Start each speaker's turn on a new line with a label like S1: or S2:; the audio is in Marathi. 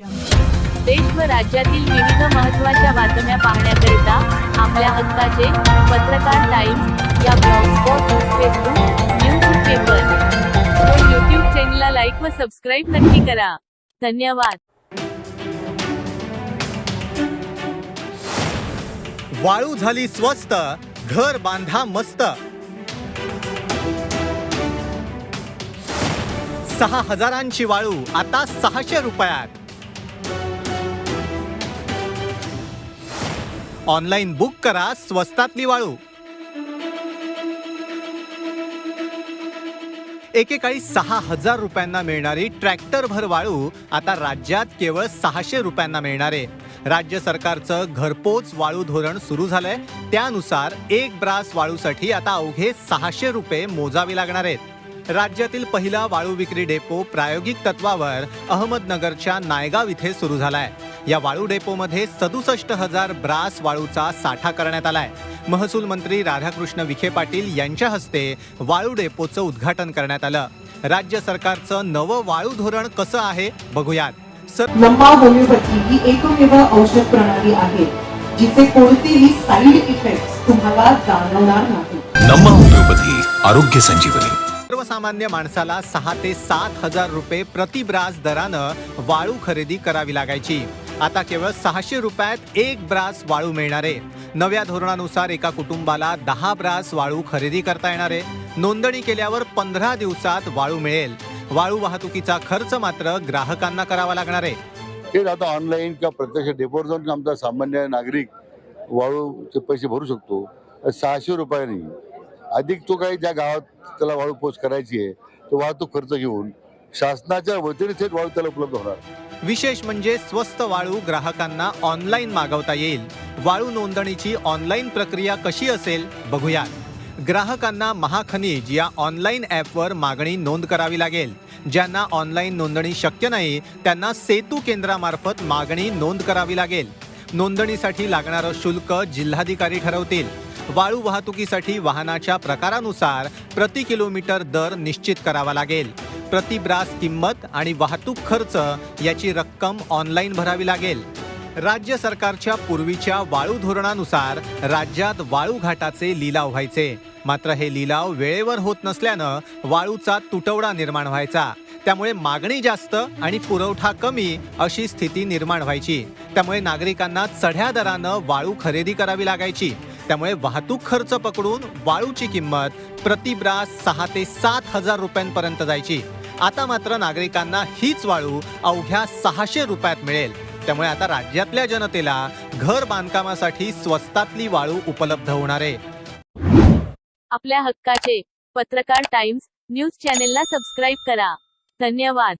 S1: देश व राज्यातील विविध महत्त्वाच्या बातम्या पाहण्याकरिता आपल्या हक्काचे पत्रकार टाइम्स या ब्लॉगस्पॉट फेसबुक न्यूज पेपर. व यूट्यूब चॅनलला लाईक व सबस्क्राईब नक्की करा. धन्यवाद.
S2: वाळू झाली स्वस्त घर बांधा मस्त. सहा हजारांची वाळू आता सहाशे रुपयात. ऑनलाईन बुक करा स्वस्तातली वाळू एकेकाळी सहा हजार रुपयांना मिळणारी ट्रॅक्टरभर वाळू आता राज्यात केवळ सहाशे रुपयांना मिळणार आहे. राज्य सरकारचं घरपोच वाळू धोरण सुरू झालंय. त्यानुसार एक ब्रास वाळूसाठी आता अवघे सहाशे रुपये मोजावे लागणार आहेत. राज्यातील पहिला वाळू विक्री डेपो प्रायोगिक तत्वावर अहमदनगरच्या नायगाव इथे सुरू झालाय. या वाळू डेपोमध्ये सदुसष्ट हजार ब्रास वाळूचा साठा करण्यात आलाय. महसूल मंत्री राधाकृष्ण विखे पाटील यांच्या हस्ते वाळू डेपोचं उद्घाटन करण्यात आलं. राज्य सरकारचं नवं वाळू धोरण कसं आहे बघूयात. सर
S3: लंबा होमिओपॅथी ही एकमेव औषध प्रणाली आहे जिचे कोणतेही साईड इफेक्ट्स तुम्हाला जाणवणार नाही.
S4: नम्मा होमिओपॅथी आरोग्य संजीवनी.
S2: सर्वसामान्य माणसाला सहा ते सात हजार रुपये प्रति ब्रास दरानं वाळू खरेदी करावी लागायची. आता केवळ सहाशे रुपयात एक ब्रास वाळू मिळणार आहे. नव्या धोरणानुसार एका कुटुंबाला दहा ब्रास वाळू खरेदी करता येणार आहे. नोंदणी केल्यावर पंधरा दिवसात वाळू मिळेल. वाळू वाहतुकीचा खर्च मात्र ग्राहकांना करावा लागणार आहे.
S5: हेच आता ऑनलाईन किंवा प्रत्यक्ष डेपोवर जाऊन आमचा सामान्य नागरिक वाळूचे पैसे भरू शकतो. सहाशे रुपयांनी अधिक तो काही ज्या गावात त्याला वाळू पोच करायची आहे तो वाहतूक खर्च घेऊन शासनाच्या वतीने थेट वाळू त्याला उपलब्ध होणार.
S2: विशेष म्हणजे स्वस्त वाळू ग्राहकांना ऑनलाईन मागवता येईल. वाळू नोंदणीची ऑनलाईन प्रक्रिया कशी असेल बघूयात. ग्राहकांना महाखनिज या ऑनलाईन ॲपवर मागणी नोंद करावी लागेल. ज्यांना ऑनलाईन नोंदणी शक्य नाही त्यांना सेतू केंद्रामार्फत मागणी नोंद करावी लागेल. नोंदणीसाठी लागणारं शुल्क जिल्हाधिकारी ठरवतील. वाळू वाहतुकीसाठी वाहनाच्या प्रकारानुसार प्रति किलोमीटर दर निश्चित करावा लागेल. प्रति ब्रास किंमत आणि वाहतूक खर्च याची रक्कम ऑनलाईन भरावी लागेल. राज्य सरकारच्या पूर्वीच्या वाळू धोरणानुसार राज्यात वाळू घाटाचे लिलाव व्हायचे. मात्र हे लिलाव वेळेवर होत नसल्यानं वाळूचा तुटवडा निर्माण व्हायचा. त्यामुळे मागणी जास्त आणि पुरवठा कमी अशी स्थिती निर्माण व्हायची. त्यामुळे नागरिकांना चढ्या दरानं वाळू खरेदी करावी लागायची. त्यामुळे वाहतूक खर्च पकडून वाळूची किंमत प्रति ब्रास सहा ते सात हजार रुपयांपर्यंत जायची. आता मात्र नागरिकांना हीच वाळू अवघ्या सहाशे रुपयात मिळेल. त्यामुळे आता राज्यातल्या जनतेला घर बांधकामासाठी स्वस्तातली वाळू उपलब्ध होणार आहे.
S1: आपल्या हक्काचे पत्रकार टाइम्स न्यूज चॅनेलला सबस्क्राईब करा. धन्यवाद.